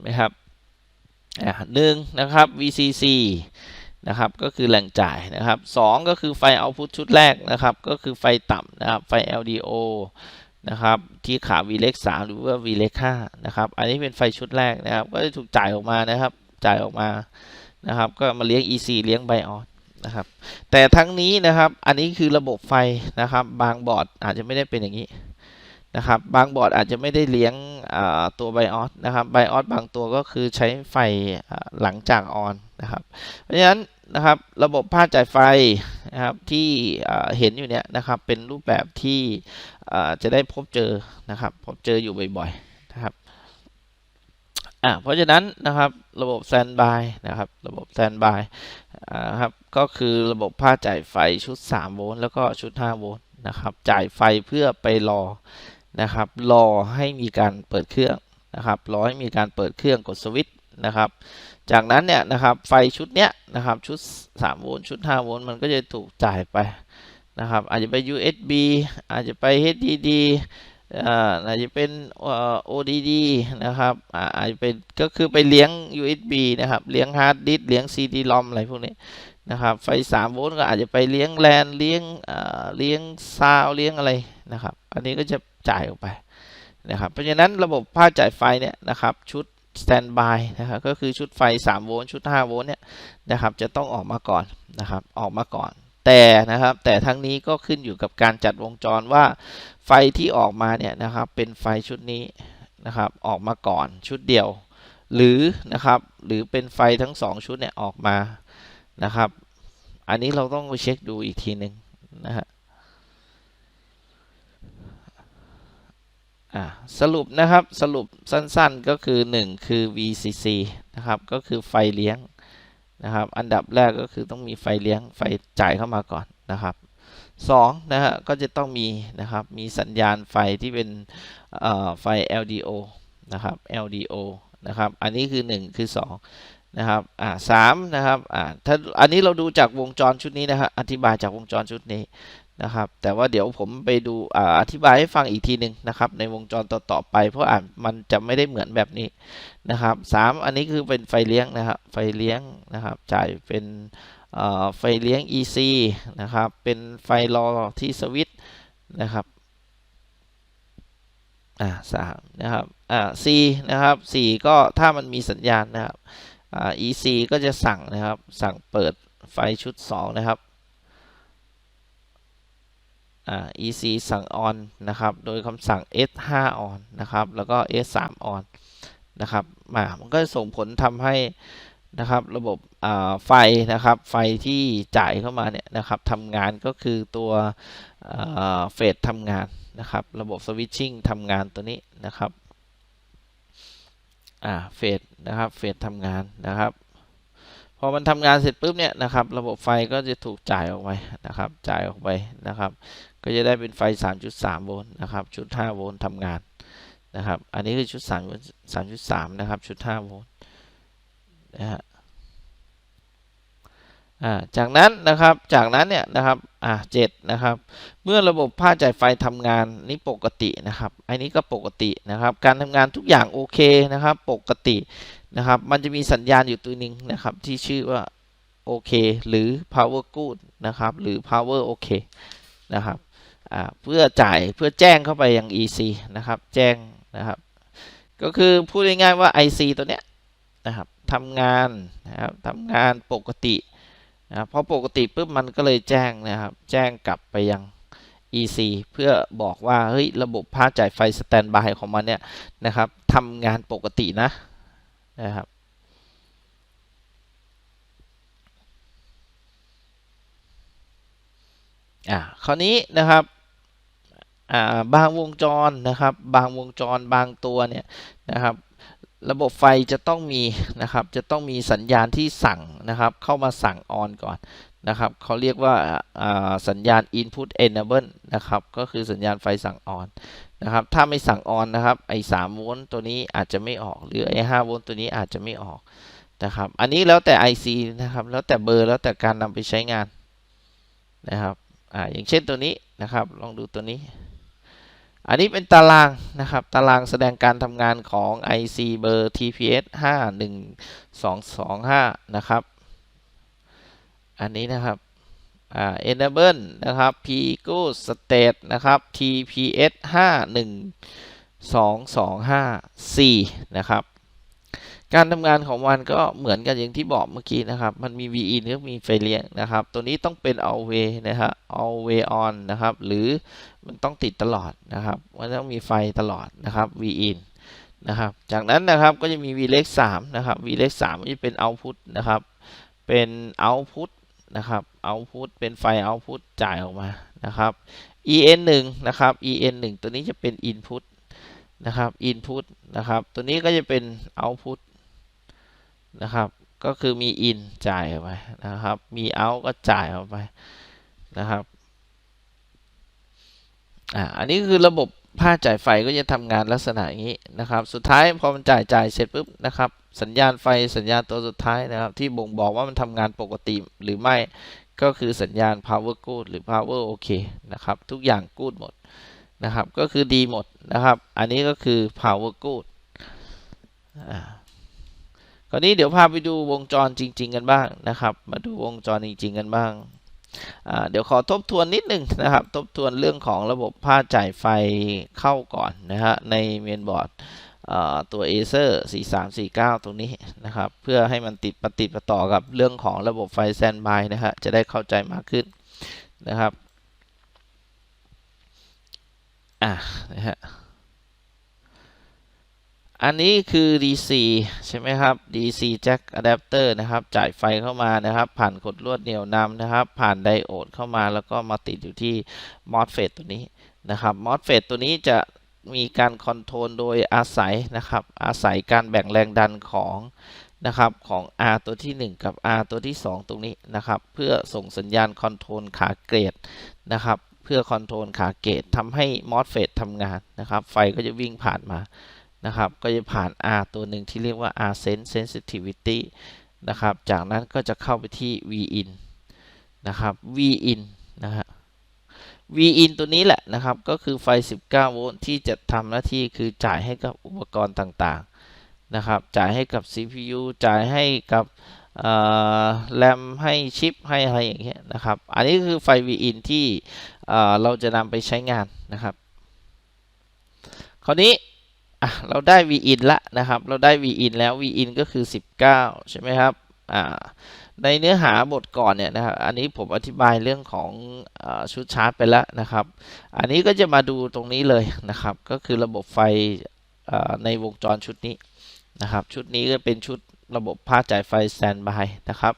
ไหมครับหนึ่งนะครับ VCC นะครับก็คือแหล่งจ่ายนะครับสองก็คือไฟเอาพุทชุดแรกนะครับ ก็คือไฟต่ำนะครับไฟ LDO นะครับที่ขา V เล็ก3หรือว่า V เล็ก5นะครับอันนี้เป็นไฟชุดแรกนะครับ ก็จะถูกจ่ายออกมานะครับ จ่ายออกมานะครับ ก็มาเลี้ยง EC เลี้ยงไบออนนะครับแต่ทั้งนี้นะครับอันนี้คือระบบไฟนะครับ บางบอร์ดอาจจะไม่ได้เป็นอย่างนี้ นะครับ บางบอร์ดอาจจะไม่ได้เลี้ยงตัวไบออสนะครับไบออสบางตัวก็คือใช้ไฟหลังจากออนนะครับ เพราะฉะนั้นนะครับระบบภาคจ่ายไฟนะครับที่เห็นอยู่เนี่ยนะครับเป็นรูปแบบที่จะได้พบเจอนะครับพบเจออยู่บ่อยๆนะครับอ่าเพราะฉะนั้นนะครับระบบแซนบายนะครับระบบแซนบายนะครับก็คือระบบภาคจ่ายไฟชุด 3 โวลต์แล้วก็ชุด 5 โวลต์นะครับจ่ายไฟเพื่อไปรอ นะครับ รอให้มีการเปิดเครื่องนะครับ รอให้มีการเปิดเครื่องกดสวิตช์นะครับ จากนั้นเนี่ยนะครับไฟชุดเนี้ยนะครับชุด 3 โวลต์ชุด 5 โวลต์มันก็จะถูกจ่ายไปนะครับอาจจะไป USB อาจจะไป HDD อาจจะเป็น ODD นะครับอาจจะเป็นก็คือไปเลี้ยง USB นะครับเลี้ยงฮาร์ดดิสเลี้ยง CD-ROM อะไรพวกนี้นะครับไฟ 3 โวลต์ก็อาจจะไปเลี้ยงแลนเลี้ยงเลี้ยงซาวเลี้ยงอะไรนะครับ อันนี้ก็จะ จ่ายออกไปนะครับเพราะฉะนั้นระบบภาคจ่ายไฟเนี่ยนะครับชุดสแตนบายนะครับก็คือชุดไฟ 3 โวลต์ชุด 5 โวลต์เนี่ยนะครับจะต้องออกมาก่อนนะครับออกมาก่อนแต่นะครับแต่ทั้งนี้ก็ขึ้นอยู่กับการจัดวงจรว่าไฟที่ออกมาเนี่ยนะครับเป็นไฟชุดนี้นะครับออกมาก่อนชุดเดียว หรือนะครับหรือเป็นไฟทั้ง 2 ชุดเนี่ยออกมานะครับ อันนี้เราต้องไปเช็คดูอีกทีหนึ่งนะฮะ สรุปนะครับสรุปสั้นๆก็คือ 1 คือ VCC นะครับก็คือไฟเลี้ยงนะครับอันดับแรกก็คือต้องมีไฟเลี้ยงไฟจ่ายเข้ามาก่อนนะครับ2นะฮะก็จะต้องมีนะครับมีสัญญาณไฟที่เป็นไฟ LDO นะครับ LDO นะครับอันนี้คือ 1 คือ 2 นะครับอ่าสามนะครับอ่าถ้าอันนี้เราดูจากวงจรชุดนี้นะครับอธิบายจากวงจรชุดนี้ นะครับ แต่ว่าเดี๋ยวผมไปดูอธิบายให้ฟังอีกทีหนึ่งนะครับ ในวงจรต่อๆไป เพราะอ่านมันจะไม่ได้เหมือนแบบนี้นะครับสามอันนี้คือเป็นไฟเลี้ยงนะครับ ไฟเลี้ยงนะครับ จ่ายเป็นไฟเลี้ยง EC นะครับ เป็นไฟรอที่สวิตนะครับ อ่าสามนะครับ อ่า C นะครับสี่ก็ถ้ามันมีสัญญาณนะครับ อ่า EC ก็จะสั่งนะครับ สั่งเปิดไฟชุด 2 นะครับ EC สั่ง on นะครับ โดยคำสั่ง S5 on นะครับ แล้วก็ S3 on นะครับมามันก็ส่งผลทำให้นะครับระบบไฟนะครับไฟที่จ่ายเข้ามาเนี่ยนะครับทำงานก็คือตัวเฟสทำงานนะครับ ระบบสวิตชิ่งทำงานตัวนี้นะครับเฟสนะครับเฟสทำงานนะครับ พอมันทำงานเสร็จปุ๊บเนี่ยนะครับ ระบบไฟก็จะถูกจ่ายออกไปนะครับ จ่ายออกไปนะครับ ก็จะได้เป็นไฟ 3.3 โวลต์นะครับ ชุด 5 โวลต์ทำงานนะครับ อันนี้คือชุด 3 3.3 นะครับ ชุด 5 โวลต์นะฮะจากนั้นนะครับ จากนั้นเนี่ยนะครับ อ่าเจ็ดนะครับ เมื่อระบบผ้าจ่ายไฟทำงานนี่ปกตินะครับ อันนี้ก็ปกตินะครับ การทำงานทุกอย่างโอเคนะครับ ปกติ นะครับ มันจะมีสัญญาณอยู่ตัวหนึ่งนะครับ ที่ชื่อว่าโอเคหรือ power good นะครับ หรือ power โอเคนะครับเพื่อจ่ายเพื่อแจ้งเข้าไปยัง EC นะครับ แจ้งนะครับ ก็คือพูดง่ายๆว่า IC ตัวเนี้ยนะครับทำงานนะครับทำงานปกตินะพอปกติปุ๊บมันก็เลยแจ้งนะครับ แจ้งกลับไปยัง EC เพื่อบอกว่าเฮ้ยระบบภาคจ่ายไฟสแตนบายของมันเนี่ยนะครับทำงานปกตินะ นะครับ อ่าคราวนี้นะครับอ่าบางวงจรนะครับ บางวงจรบางตัวเนี่ยนะครับ ระบบไฟจะต้องมีนะครับ จะต้องมีสัญญาณที่สั่งนะครับ เข้ามาสั่งออนก่อนนะครับเขาเรียกว่าสัญญาณ input enable นะครับ ก็คือสัญญาณไฟสั่งออน นะครับ ถ้าไม่สั่งออนนะครับ ไอ้3โวลต์ตัวนี้อาจจะไม่ออก หรือไอ้5โวลต์ตัวนี้อาจจะไม่ออกนะครับ อันนี้แล้วแต่ IC นะครับ แล้วแต่เบอร์ แล้วแต่การนำไปใช้งานนะครับ อ่า อย่างเช่นตัวนี้นะครับ ลองดูตัวนี้ อันนี้เป็นตารางนะครับ ตารางแสดงการทำงานของ IC เบอร์ TPS 51225 นะครับ อันนี้นะครับ enable นะครับ p g o state นะครับ TPS 51225นะครับ การทำงานของมันก็เหมือนกันอย่างที่บอกเมื่อกี้นะครับ มันมี VIN ก็มีไฟเลี้ยงนะครับ ตัวนี้ต้องเป็น always นะครับ always on นะครับ หรือมันต้องติดตลอดนะครับ มันต้องมีไฟตลอดนะครับ VIN นะครับ จากนั้นนะครับก็จะมี V เลข3นะครับ V เลข3จะเป็น output นะครับ เป็น output นะครับ output เป็นไฟ output จ่ายออกมานะครับ en 1นะครับ en 1ตัวนี้จะเป็น input นะครับ input นะครับ ตัวนี้ก็จะเป็น output นะครับ ก็คือมี in จ่ายออกไปนะครับ มี out ก็จ่ายออกไปนะครับอ่าอันนี้คือระบบ ผ้าจ่ายไฟก็จะทำงานลักษณะอย่างนี้นะครับ สุดท้ายพอมันจ่ายจ่ายเสร็จปุ๊บนะครับ สัญญาณไฟสัญญาณตัวสุดท้ายนะครับ ที่บ่งบอกว่ามันทำงานปกติหรือไม่ก็คือสัญญาณ power good หรือ power okay นะครับ ทุกอย่าง good หมดนะครับ ก็คือดีหมดนะครับ อันนี้ก็คือ power good คราวนี้เดี๋ยวพาไปดูวงจรจริง ๆ กันบ้างนะครับ มาดูวงจรจริง ๆ กันบ้าง เดี๋ยวขอทบทวนนิดหนึ่งนะครับ ทบทวนเรื่องของระบบผ้าจ่ายไฟเข้าก่อนนะฮะในเมนบอร์ดตัว Acer 4349 ตรงนี้นะครับ เพื่อให้มันติดปฏิดประต่อกับเรื่องของระบบไฟแซนบายนะฮะจะได้เข้าใจมากขึ้นนะครับ อะนะฮะ อันนี้คือ DC ใช่ไหมครับ DC jack adapter นะครับจ่ายไฟเข้ามานะครับ ผ่านขดลวดเหนี่ยวนำนะครับ ผ่านไดโอดเข้ามาแล้วก็มาติดอยู่ที่ MOSFET ตัวนี้นะครับ MOSFET ตัวนี้จะมีการคอนโทรลโดยอาศัยนะครับ อาศัยการแบ่งแรงดันของนะครับของ R ตัวที่ 1 กับ R ตัวที่ 2 ตรงนี้นะครับ เพื่อส่งสัญญาณคอนโทรลขาเกรดนะครับ เพื่อคอนโทรลขาเกรดทำให้ MOSFET ทำงานนะครับ ไฟก็จะวิ่งผ่านมา นะครับ ก็จะผ่าน R ตัวหนึ่งที่เรียกว่า R sense sensitivity นะครับ จากนั้นก็จะเข้าไปที่ Vin นะครับ Vin นะฮะ Vin ตัวนี้แหละนะครับ ก็คือไฟ 19 โวลต์ที่จะทำหน้าที่คือจ่ายให้กับอุปกรณ์ต่างๆ นะครับ จ่ายให้กับ CPU จ่ายให้กับแรมให้ชิปให้อะไรอย่างเงี้ยนะครับ อันนี้คือไฟ Vin ที่เราจะนำไปใช้งานนะครับ คราวนี้ อะเราได้ Vin ละนะครับ เราได้ Vin แล้ว Vin ก็คือ 19 ใช่ไหมครับอ่าในเนื้อหาบทก่อนเนี่ยนะครับ อันนี้ผมอธิบายเรื่องของอชุดชาร์จไปแล้วนะครับ อันนี้ก็จะมาดูตรงนี้เลยนะครับ ก็คือระบบไฟในวงจรชุดนี้นะครับ ชุดนี้ก็เป็นชุดระบบผ้าจ่ายไฟแตนบายนะครับ